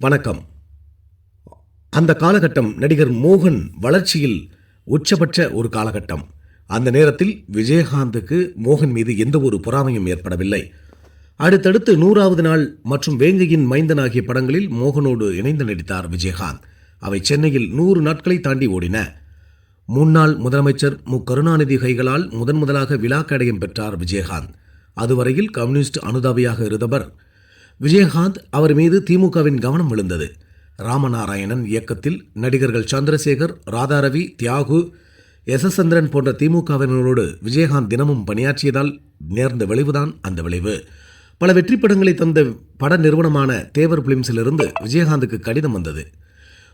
வணக்கம். அந்த காலகட்டம் நடிகர் மோகன் வளர்ச்சியில் உச்சபட்ச ஒரு காலகட்டம். அந்த நேரத்தில் விஜயகாந்துக்கு மோகன் மீது எந்த ஒரு பொறாமையும் ஏற்படவில்லை. அடுத்தடுத்து நூறாவது நாள் மற்றும் வேங்கையின் மைந்தன் ஆகிய படங்களில் மோகனோடு இணைந்து நடித்தார் விஜயகாந்த். அவை சென்னையில் நூறு நாட்களை தாண்டி ஓடின. முன்னாள் முதலமைச்சர் மு. கருணாநிதி கைகளால் முதன் முதலாக விழாக்கடையம் பெற்றார் விஜயகாந்த். அதுவரையில் கம்யூனிஸ்ட் அனுதாபியாக இருந்தவர் விஜயகாந்த் அவர் மீது திமுகவின் கவனம் விழுந்தது. ராமநாராயணன் இயக்கத்தில் நடிகர்கள் சந்திரசேகர் ராதாரவி தியாகு எஸ். எஸ். சந்திரன் போன்ற திமுகவினரோடு விஜயகாந்த் தினமும் பணியாற்றியதால் நேர்ந்த விளைவுதான் அந்த விளைவு. பல வெற்றி படங்களை தந்த பட நிறுவனமான தேவர் பிலிம்ஸிலிருந்து விஜயகாந்துக்கு கடிதம் வந்தது.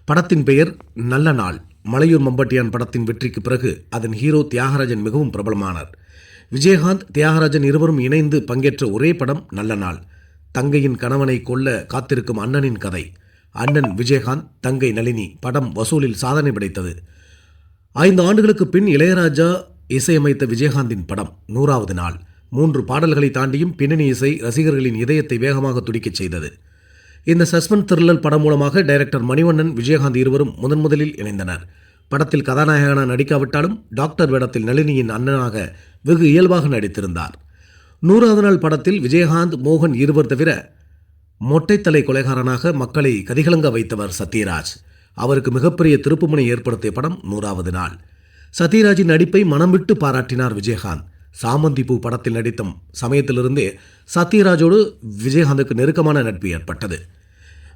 படத்தின் பெயர் நல்ல நாள். மலையூர் மம்பட்டியான் படத்தின் வெற்றிக்கு பிறகு அதன் ஹீரோ தியாகராஜன் மிகவும் பிரபலமானார். விஜயகாந்த் தியாகராஜன் இருவரும் இணைந்து பங்கேற்ற ஒரே படம் நல்ல நாள். தங்கையின் கணவனை கொல்ல காத்திருக்கும் அண்ணனின் கதை. அண்ணன் விஜயகாந்த் தங்கை நளினி படம் வசூலில் சாதனை படைத்தது. ஐந்து ஆண்டுகளுக்கு பின் இளையராஜா இசையமைத்த விஜயகாந்தின் படம் நூறாவது நாள். மூன்று பாடல்களை தாண்டியும் பின்னணி இசை ரசிகர்களின் இதயத்தை வேகமாக துடிக்கச் செய்தது. இந்த சஸ்பென்ஸ் த்ரில்லர் படம் மூலமாக டைரக்டர் மணிவண்ணன் விஜயகாந்த் இருவரும் முதன் முதலில் இணைந்தனர். படத்தில் கதாநாயகனாக நடிக்காவிட்டாலும் டாக்டர் வேடத்தில் நளினியின் அண்ணனாக வெகு இயல்பாக நடித்திருந்தார். நூறாவது நாள் படத்தில் விஜயகாந்த் மோகன் இருவர் தவிர மொட்டைத்தலை கொலைகாரனாக மக்களை கதிகலங்க வைத்தவர் சத்யராஜ். அவருக்கு மிகப்பெரிய திருப்புமுனை ஏற்படுத்திய படம் நூறாவது நாள். சத்யராஜின் நடிப்பை மனம் விட்டு பாராட்டினார் விஜயகாந்த். சாமந்தி பூ படத்தில் நடித்த சமயத்திலிருந்தே சத்யராஜோடு விஜயகாந்துக்கு நெருக்கமான நட்பு ஏற்பட்டது.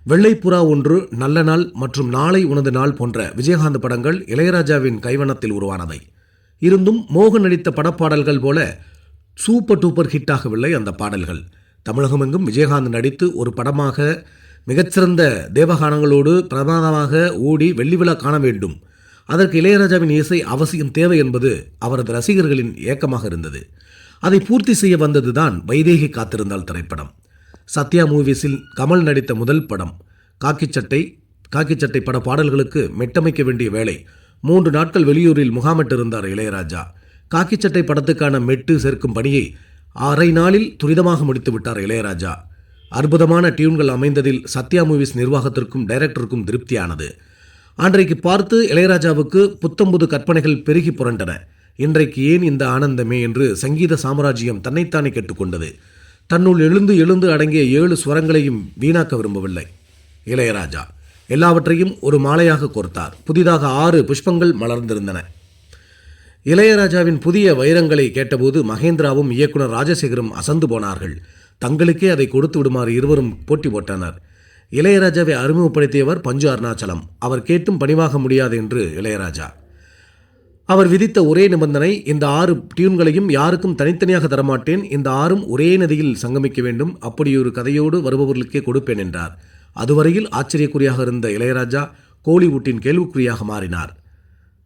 வெள்ளைப்புறா ஒன்று நல்ல நாள் மற்றும் நாளை உனது நாள் போன்ற விஜயகாந்த் படங்கள் இளையராஜாவின் கைவண்ணத்தில் உருவானவை. இருந்தும் மோகன் நடித்த படப்பாடல்கள் போல சூப்பர் டூப்பர் ஹிட் ஆகவில்லை அந்த பாடல்கள். தமிழகமெங்கும் விஜயகாந்த் நடித்து ஒரு படமாக மிகச்சிறந்த தேவகானங்களோடு பிரதானமாக ஓடி வெள்ளி விழா காண வேண்டும். அதற்கு இளையராஜாவின் இசை அவசியம் தேவை என்பது அவரது ரசிகர்களின் ஏக்கமாக இருந்தது. அதை பூர்த்தி செய்ய வந்ததுதான் வைதேகி காத்திருந்தால் திரைப்படம். சத்யா மூவிஸில் கமல் நடித்த முதல் படம். காக்கிச்சட்டை காக்கிச்சட்டை பட பாடல்களுக்கு மெட்டமைக்க வேண்டிய வேலை மூன்று நாட்கள் வெளியூரில் முகாமிட்டிருந்தார் இளையராஜா. காக்கிச்சட்டை படத்துக்கான மெட்டு சேர்க்கும் பணியை அரை நாளில் துரிதமாக முடித்து விட்டார் இளையராஜா. அற்புதமான டியூன்கள் அமைந்ததில் சத்யா மூவிஸ் நிர்வாகத்திற்கும் டைரக்டருக்கும் திருப்தியானது. அன்றைக்கு பார்த்து இளையராஜாவுக்கு புத்தம்புது கற்பனைகள் பெருகி புரண்டன. இன்றைக்கு ஏன் இந்த ஆனந்தமே என்று சங்கீத சாம்ராஜ்யம் தன்னைத்தானே கேட்டுக்கொண்டது. தன்னுள் எழுந்து எழுந்து அடங்கிய ஏழு ஸ்வரங்களையும் வீணாக்க விரும்பவில்லை. இளையராஜா. எல்லாவற்றையும் ஒரு மாலையாக கோர்த்தார். புதிதாக ஆறு புஷ்பங்கள் மலர்ந்திருந்தன. இளையராஜாவின் புதிய வைரங்களை கேட்டபோது மகேந்திராவும் இயக்குனர் ராஜசேகரும் அசந்து போனார்கள். தங்களுக்கே அதை கொடுத்து விடுமாறு இருவரும் போட்டி போட்டனர். இளையராஜாவை அறிமுகப்படுத்தியவர் பஞ்சு அருணாச்சலம். அவர் கேட்டும் பணிவாக முடியாது என்று இளையராஜா. அவர் விதித்த ஒரே நிபந்தனை இந்த ஆறு டியூன்களையும் யாருக்கும் தனித்தனியாக தரமாட்டேன் இந்த ஆறும் ஒரே நதியில் சங்கமிக்க வேண்டும் அப்படியொரு கதையோடு வருபவர்களுக்கே கொடுப்பேன் என்றார். அதுவரையில் ஆச்சரியக்குறியாக இருந்த இளையராஜா கோலிவுட்டின் கேள்விக்குறியாக மாறினார்.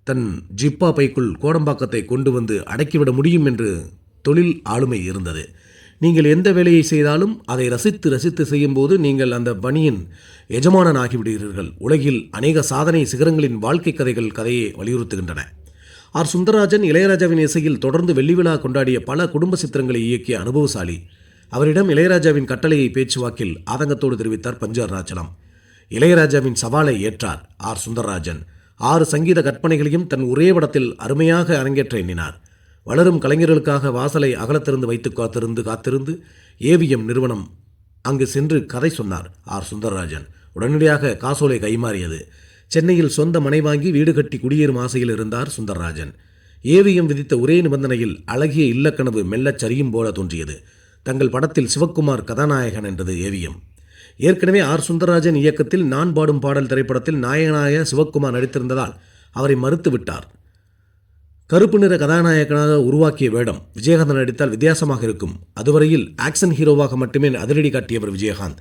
தன் ஜிப்பா பைக்குள் கோடம்பாக்கத்தை கொண்டு வந்து அடக்கிவிட முடியும் என்று தொழில் ஆளுமை இருந்தது. நீங்கள் எந்த வேலையை செய்தாலும் அதை ரசித்து ரசித்து செய்யும்போது நீங்கள் அந்த பணியின் எஜமானன் ஆகிவிடுகிறீர்கள் உலகில் அநேக சாதனை சிகரங்களின் வாழ்க்கை கதைகள் கதையை வலியுறுத்துகின்றன. ஆர். சுந்தரராஜன் இளையராஜாவின் இசையில் தொடர்ந்து வெள்ளி விழா கொண்டாடிய பல குடும்ப சித்திரங்களை இயக்கிய அனுபவசாலி. அவரிடம் இளையராஜாவின் கட்டளையை பேச்சுவாக்கில் ஆதங்கத்தோடு தெரிவித்தார் பஞ்சார் ராஜனம். இளையராஜாவின் சவாலை ஏற்றார் ஆர். சுந்தரராஜன். ஆறு சங்கீத கற்பனைகளையும் தன் ஒரே படத்தில் அருமையாக அரங்கேற்ற எண்ணினார். வளரும் கலைஞர்களுக்காக வாசலை அகலத்திருந்து வைத்து காத்திருந்து காத்திருந்து ஏவிஎம் நிறுவனம் அங்கு சென்று கதை சொன்னார் ஆர். சுந்தரராஜன். உடனடியாக காசோலை கைமாறியது. சென்னையில் சொந்த மனை வாங்கி வீடு கட்டி குடியேறும் ஆசையில் இருந்தார் சுந்தரராஜன். ஏவிஎம் விதித்த ஒரே நிபந்தனையில் அழகிய இல்லக்கனவு மெல்லச் சரியும் போல தோன்றியது. தங்கள் படத்தில் சிவக்குமார் கதாநாயகன் என்றது ஏவிஎம். ஏற்கனவே ஆர். சுந்தரராஜன் இயக்கத்தில் நான் பாடும் பாடல் திரைப்படத்தில் நாயகனாய சிவக்குமார் நடித்திருந்ததால் அவரை மறுத்து விட்டார் கருப்பு நிற கதாநாயகனாக உருவாக்கிய வேடம் விஜயகாந்த் நடித்தால் வித்தியாசமாக இருக்கும். அதுவரையில் ஆக்ஷன் ஹீரோவாக மட்டுமே அதிரடி காட்டியவர் விஜயகாந்த்.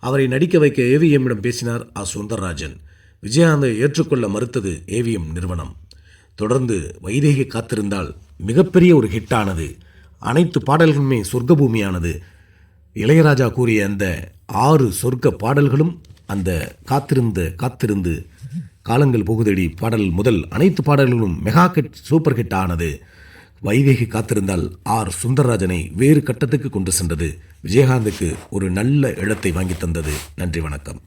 அவரை நடிக்க வைக்க ஏவிஎம்மிடம் பேசினார் ஆர். சுந்தரராஜன். விஜயகாந்தை ஏற்றுக்கொள்ள மறுத்தது ஏவிஎம் நிறுவனம். தொடர்ந்து வைதேகி காத்திருந்தால் மிகப்பெரிய ஒரு ஹிட்டானது. அனைத்து பாடல்களுமே சொர்க்கபூமியானது. இளையராஜா கூறிய அந்த ஆறு சொர்க்க பாடல்களும் அந்த காத்திருந்த காத்திருந்து காலங்கள் புகுதடி. பாடல் முதல் அனைத்து பாடல்களும் மெகா ஹிட் சூப்பர் ஹிட் ஆனது. வைவேகி காத்திருந்தால் ஆர். சுந்தரராஜனை வேறு கட்டத்துக்கு கொண்டு சென்றது. விஜயகாந்துக்கு ஒரு நல்ல இடத்தை வாங்கி தந்தது. நன்றி வணக்கம்.